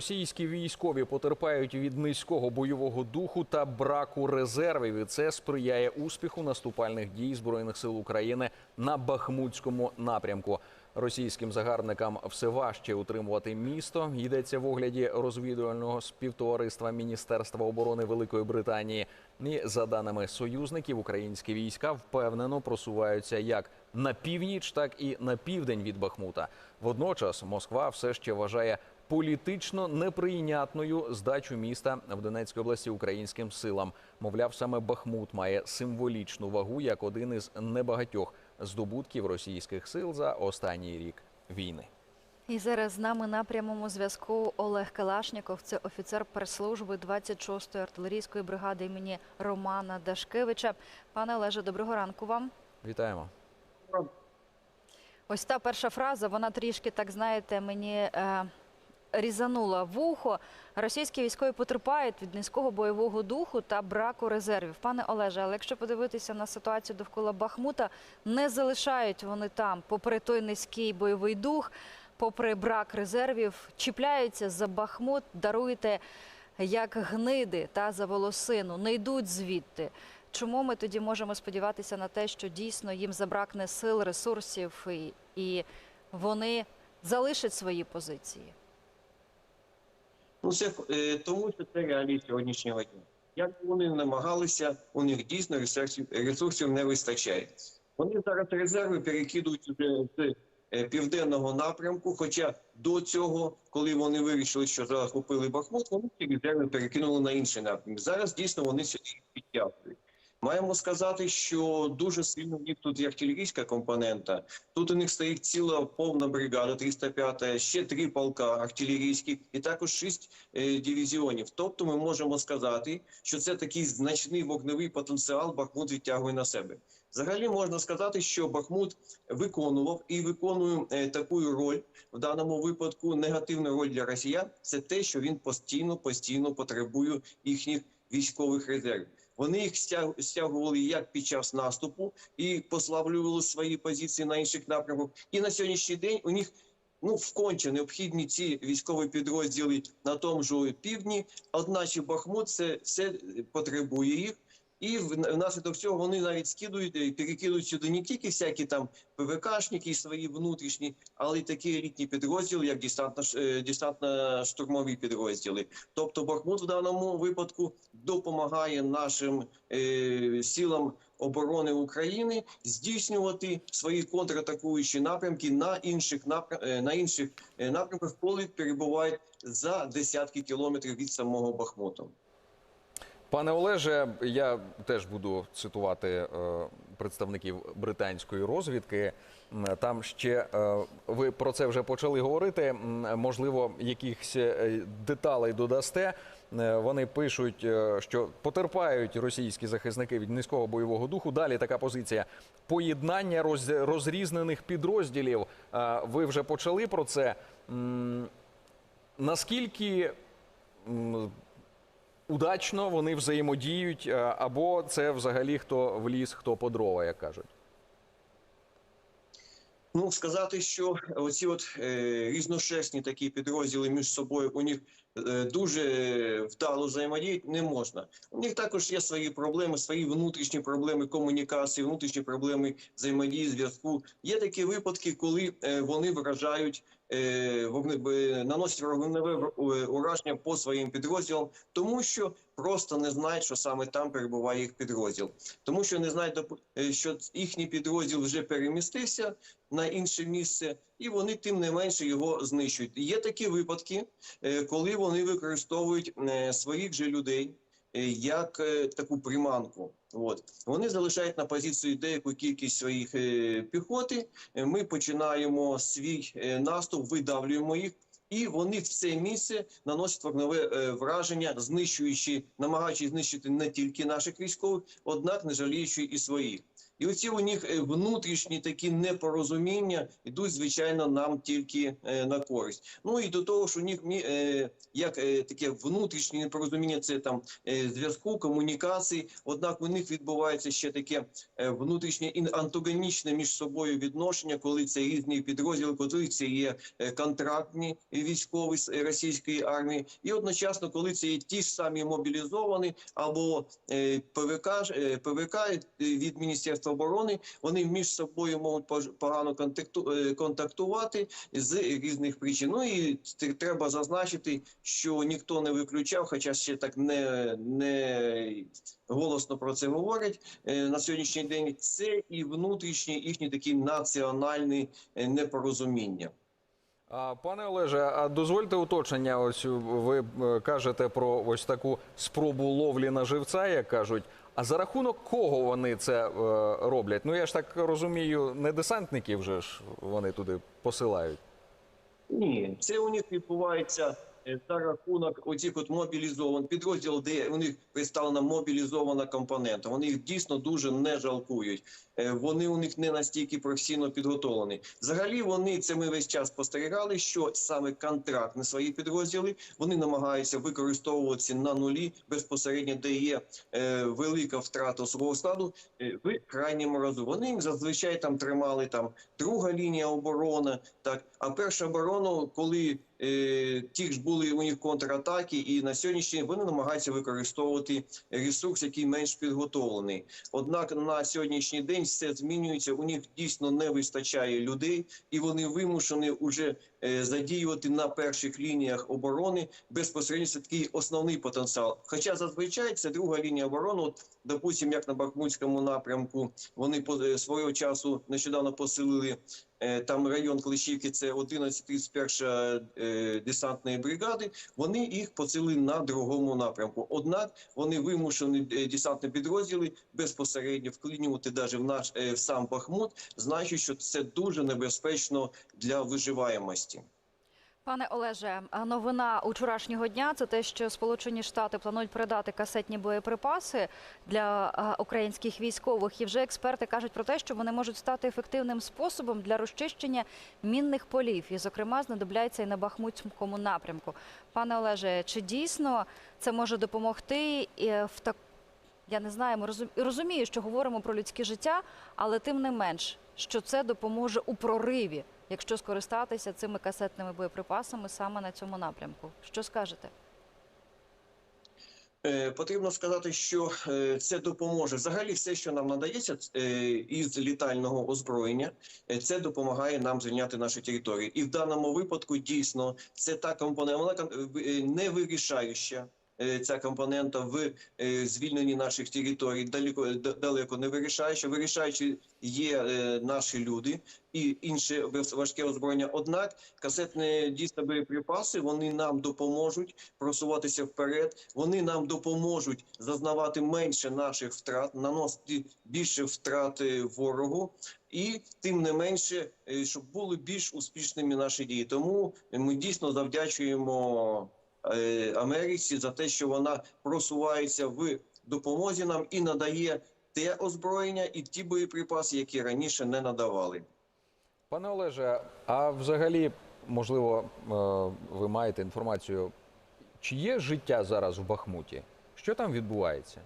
Російські військові потерпають від низького бойового духу та браку резервів. І це сприяє успіху наступальних дій збройних сил України на Бахмутському напрямку. Російським загарбникам все важче утримувати місто. Йдеться в огляді розвідувального співтовариства Міністерства оборони Великої Британії. І за даними союзників, українські війська впевнено просуваються як на північ, так і на південь від Бахмута. Водночас Москва все ще вважає політично неприйнятною здачу міста в Донецькій області українським силам. Мовляв, саме Бахмут має символічну вагу як один із небагатьох здобутків російських сил за останній рік війни. І зараз з нами на прямому зв'язку Олег Калашніков, це офіцер прес-служби 26-ї артилерійської бригади імені Романа Дашкевича. Пане Олеже, доброго ранку вам. Вітаємо. Ось та перша фраза, вона трішки, так знаєте, мені е, різанула вухо. Російські військові потерпають від низького бойового духу та браку резервів. Пане Олеже, але якщо подивитися на ситуацію довкола Бахмута, не залишають вони там, попри той низький бойовий дух, попри брак резервів, чіпляються за Бахмут, даруєте як гниди та за волосину, не йдуть звідти. Чому ми тоді можемо сподіватися на те, що дійсно їм забракне сил, ресурсів і, і вони залишать свої позиції? Ну, це е, тому, що це реалії сьогоднішнього дня. Як вони намагалися, у них дійсно ресурсів, ресурсів не вистачає. Вони зараз резерви перекидують вже з е, південного напрямку. Хоча до цього, коли вони вирішили, що захопили Бахмут, вони ці резерви перекинули на інший напрямок. Зараз дійсно вони сюди підтягують. Маємо сказати, що дуже сильно в них тут є артилерійська компонента. Тут у них стоїть ціла повна бригада 305, ще три полка артилерійських і також шість е, дивізіонів. Тобто ми можемо сказати, що це такий значний вогневий потенціал Бахмут відтягує на себе. Взагалі можна сказати, що Бахмут виконував і виконує е, таку роль в даному випадку. Негативну роль для росіян це те, що він постійно постійно потребує їхніх військових резервів. Вони їх стяг- стягували як під час наступу і послаблювали свої позиції на інших напрямках. І на сьогоднішній день у них ну вконче необхідні ці військові підрозділи на тому ж півдні. Одначе Бахмут це все потребує їх. І внаслідок цього вони навіть скидують і перекидують сюди не тільки всякі там ПВКшники свої внутрішні, але й такі елітні підрозділи, як десантно- е, десантно-штурмові підрозділи. Тобто Бахмут в даному випадку допомагає нашим е, силам оборони України здійснювати свої контратакуючі напрямки на інших напрям... е, на інших е, напрямках, коли перебувають за десятки кілометрів від самого Бахмуту. Пане Олеже, я теж буду цитувати е, представників британської розвідки. Там ще е, ви про це вже почали говорити. Можливо, якихось е, деталей додасте. Вони пишуть, що потерпають російські захисники від низького бойового духу. Далі така позиція поєднання роз- розрізнених підрозділів. Ви вже почали про це. Наскільки удачно вони взаємодіють, е, або це взагалі хто в ліс, хто по дрова, як кажуть. Ну, сказати, що оці от е, різношерстні такі підрозділи між собою у них е, дуже вдало взаємодіють не можна. У них також є свої проблеми, свої внутрішні проблеми комунікації, внутрішні проблеми взаємодії, зв'язку. Є такі випадки, коли е, вони вражають. Е, е, Наносять вогневе е, ураження по своїм підрозділам, тому що просто не знають, що саме там перебуває їх підрозділ, тому що не знають, що їхній підрозділ вже перемістився на інше місце, і вони тим не менше його знищують. Є такі випадки, коли вони використовують своїх же людей як е, таку приманку. От вони залишають на позиції деяку кількість своїх е, піхоти. Е, Ми починаємо свій е, наступ, видавлюємо їх. І вони в це місце наносять вогневе е, враження, знищуючи, намагаючись знищити не тільки наших військових, однак не жаліючи і своїх. І оці у них е, внутрішні такі непорозуміння йдуть, звичайно, нам тільки е, на користь. Ну і до того ж, у них е, як таке внутрішнє непорозуміння, це там зв'язку, комунікації. Однак у них відбувається ще таке внутрішнє антагонічне між собою відношення, коли це різні підрозділи, коли це є контрактні військові з російської армії, і одночасно, коли це є ті ж самі мобілізовані або ПВК, ПВК від Міністерства оборони, вони між собою можуть погано е, контактувати з різних причин. Ну і треба зазначити, що ніхто не виключав, хоча ще так не, не голосно про це говорять е, на сьогоднішній день. Це і внутрішні їхні такі національні е, непорозуміння. Пане Олеже, а дозвольте уточнення. Ось ви кажете про ось таку спробу ловлі на живця, як кажуть. А за рахунок кого вони це е, роблять? Ну я ж так розумію, не десантників вже ж вони туди посилають. Ні, це у них відбувається за рахунок оцих от мобілізованих підрозділ, де у них представлена мобілізована компонента. Вони їх дійсно дуже не жалкують. Е, Вони у них не настільки професійно підготовлені. Взагалі, вони це ми весь час спостерігали, що саме контрактні свої підрозділи вони намагаються використовуватися на нулі безпосередньо, де є е, велика втрата особового складу е, в крайньому разу. Вони їх зазвичай там тримали там друга лінія оборони, так а перша оборона, коли е, ті ж були у них контратаки, і на сьогоднішній день вони намагаються використовувати ресурс, який менш підготовлений. Однак на сьогоднішній день все змінюється. У них дійсно не вистачає людей, і вони вимушені вже е, задіювати на перших лініях оборони безпосередньо такий основний потенціал. Хоча зазвичай це друга лінія оборони. От, допустим, як на Бахмутському напрямку, вони е, свого часу нещодавно посилили е, там район Клещівки, це 11-31 е, десантної бригади. Вони їх посили на другому напрямку. Однак вони вимушені е, десантні підрозділи безпосередньо вклинювати навіть в наш е, в сам Бахмут, значить, що це дуже небезпечно для виживаємості. Пане Олеже, новина учорашнього дня це те, що Сполучені Штати планують передати касетні боєприпаси для українських військових. І вже експерти кажуть про те, що вони можуть стати ефективним способом для розчищення мінних полів. І, зокрема, знадобляться і на Бахмутському напрямку. Пане Олеже, чи дійсно це може допомогти і в так? Я не знаю, ми розум- розумію, що говоримо про людське життя, але тим не менш, що це допоможе у прориві, якщо скористатися цими касетними боєприпасами саме на цьому напрямку. Що скажете? Е, Потрібно сказати, що е, це допоможе. Взагалі, все, що нам надається е, із літального озброєння, це допомагає нам звільняти наші території. І в даному випадку дійсно це та компонента, вона не вирішаюча. Е, Ця компонента в е, звільненні наших територій далеко далеко не вирішаюча. Вирішаючи є е, наші люди і інше важке озброєння. Однак касетні дійсно боєприпаси вони нам допоможуть просуватися вперед. Вони нам допоможуть зазнавати менше наших втрат, наносити більше втрат ворогу, і тим не менше, щоб були більш успішними наші дії. Тому ми дійсно завдячуємо Америці за те, що вона просувається в допомозі нам і надає те озброєння і ті боєприпаси, які раніше не надавали. Пане Олеже, а взагалі, можливо, е, ви маєте інформацію, чи є життя зараз в Бахмуті? Що там відбувається?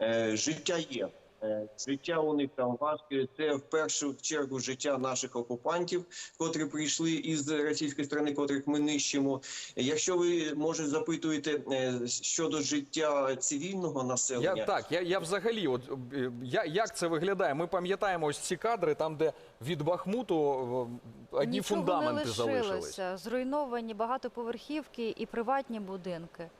Е, життя є. Е, Життя у них там важке. Це в першу чергу життя наших окупантів, котрі прийшли із російської сторони, котрих ми нищимо. Якщо ви може запитуєте е, щодо життя цивільного населення, Я так, я, я взагалі, от е, я, як це виглядає? Ми пам'ятаємо ось ці кадри, там, де від Бахмуту одні Нічого фундаменти не залишились. Зруйновані багатоповерхівки і приватні будинки.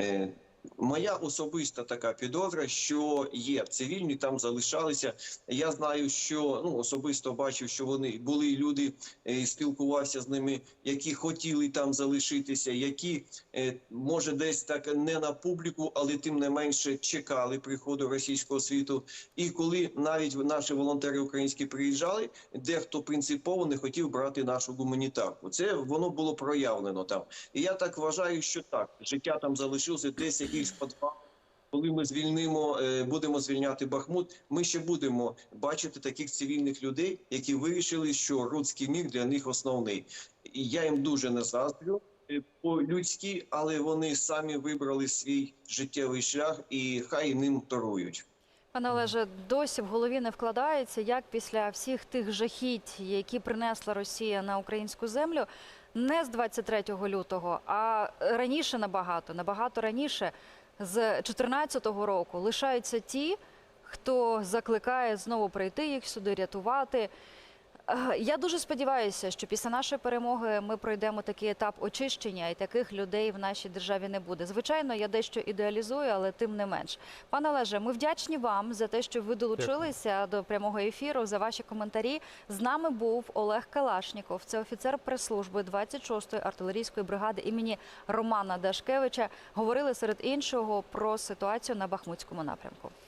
Е, Моя особиста така підозра, що є цивільні там залишалися. Я знаю, що ну особисто бачив, що вони були люди, е, спілкувався з ними, які хотіли там залишитися, які е, може десь так не на публіку, але тим не менше чекали приходу російського світу. І коли навіть наші волонтери українські приїжджали, дехто принципово не хотів брати нашу гуманітарку. Це воно було проявлено там. І я так вважаю, що так життя там залишилося десь якийсь подвал. коли ми звільнимо, е, будемо звільняти Бахмут, ми ще будемо бачити таких цивільних людей, які вирішили, що руський мір для них основний. І я їм дуже не заздрю е, по-людськи, але вони самі вибрали свій життєвий шлях і хай ним торують. Пане Олеже, досі в голові не вкладається, як після всіх тих жахіть, які принесла Росія на українську землю, не з 23 лютого, а раніше набагато, набагато раніше, з 2014 року, лишаються ті, хто закликає знову прийти їх сюди, рятувати. Е, Я дуже сподіваюся, що після нашої перемоги ми пройдемо такий етап очищення, і таких людей в нашій державі не буде. Звичайно, я дещо ідеалізую, але тим не менш. Пане Олеже, ми вдячні вам за те, що ви долучилися до прямого ефіру, за ваші коментарі. З нами був Олег Калашніков, це офіцер прес-служби 26-ї артилерійської бригади імені Романа Дашкевича. Говорили серед іншого про ситуацію на Бахмутському напрямку.